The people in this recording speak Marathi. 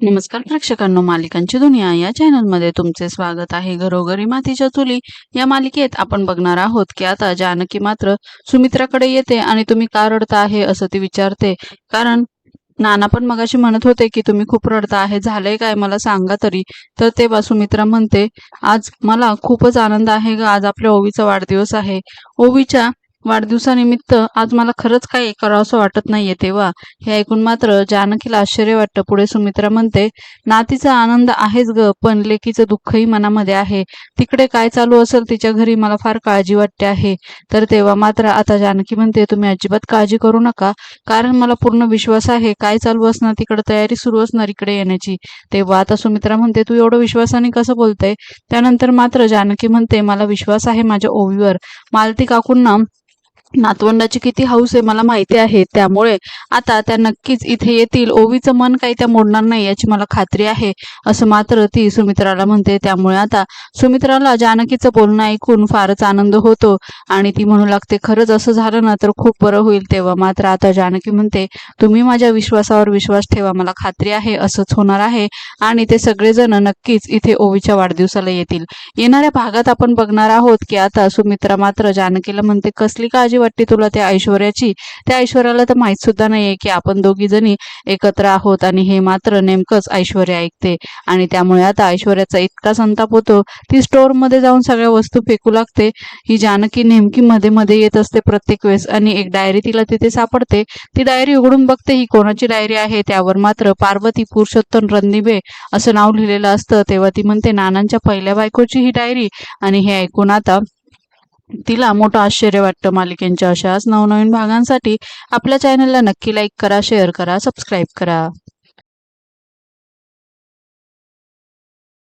नमस्कार प्रेक्षकांनो मालिकांची दुनिया या चॅनलमध्ये तुमचे स्वागत आहे. घरोघरी मातीच्या चुली या मालिकेत आपण बघणार आहोत की आता जानकी मात्र सुमित्राकडे येते आणि तुम्ही का रडता आहे असं ती विचारते. कारण नाना पण मगाशी म्हणत होते की तुम्ही खूप रडता आहे झालंय काय? मला सांगा तरी. तर तेव्हा सुमित्रा म्हणते आज मला खूपच आनंद आहे ग. आज आपल्या ओवीचा वाढदिवस आहे. ओवीच्या वाढदिवसानिमित्त आज मला खरंच काही करावंसं वाटत नाहीये तेव्हा. हे ऐकून मात्र जानकीला आश्चर्य वाटतं. पुढे सुमित्रा म्हणते नातीचा आनंद आहेच ग पण लेकीचं दुःखही मनामध्ये आहे. तिकडे काय चालू असेल तिच्या घरी मला फार काळजी वाटते आहे. तर तेव्हा मात्र आता जानकी म्हणते तुम्ही अजिबात काळजी करू नका. कारण मला पूर्ण विश्वास आहे काय चालू असणार तिकडे तयारी सुरू असणार इकडे येण्याची. तेव्हा आता सुमित्रा म्हणते तू एवढं विश्वासाने कसं बोलते? त्यानंतर मात्र जानकी म्हणते मला विश्वास आहे माझ्या ओवीवर. मालती काकूंना नातवंडाची किती हौस आहे मला माहिती आहे. त्यामुळे आता त्या नक्कीच इथे येतील. ओवीचं मन काही त्या मोडणार नाही याची मला खात्री आहे. असं मात्र ती सुमित्राला म्हणते. त्यामुळे आता सुमित्राला जानकीचं बोलणं ऐकून फारच आनंद होतो. आणि ती म्हणू लागते खरंच असं झालं ना तर खूप बरं होईल तेव्हा. मात्र आता जानकी म्हणते तुम्ही माझ्या विश्वासावर विश्वास ठेवा. मला खात्री आहे. असंच होणार आहे. आणि ते सगळेजण नक्कीच इथे ओवीच्या वाढदिवसाला येतील. येणाऱ्या भागात आपण बघणार आहोत की आता सुमित्रा मात्र जानकीला म्हणते कसली काळजी वाटते तुला त्या ऐश्वर्याची? त्या ऐश्वर्याला तर माहीत सुद्धा नाहीये की आपण दोघी जणी एकत्र आहोत आणि हे मात्र नेमकंच ऐश्वर्या ऐकते. आणि त्यामुळे आता ऐश्वर्याचा इतका संताप होतो ती स्टोअरमध्ये जाऊन सगळ्या वस्तू फेकू लागते. ही जानकी नेमकी मध्ये मध्ये येत असते प्रत्येक वेळेस आणि एक डायरी तिला तिथे सापडते. ती डायरी उघडून बघते ही कोणाची डायरी आहे त्यावर मात्र पार्वती पुरुषोत्तम रणदिवे असं नाव लिहिलेलं असतं. तेव्हा ती म्हणते नानांच्या पहिल्या बायकोची ही डायरी आणि हे ऐकून आता तिला मोठं आश्चर्य वाटतं मालिकेंच्या अशाच नवनवीन भागांसाठी. आपल्या चॅनलला नक्की लाईक करा शेअर करा सबस्क्राईब करा.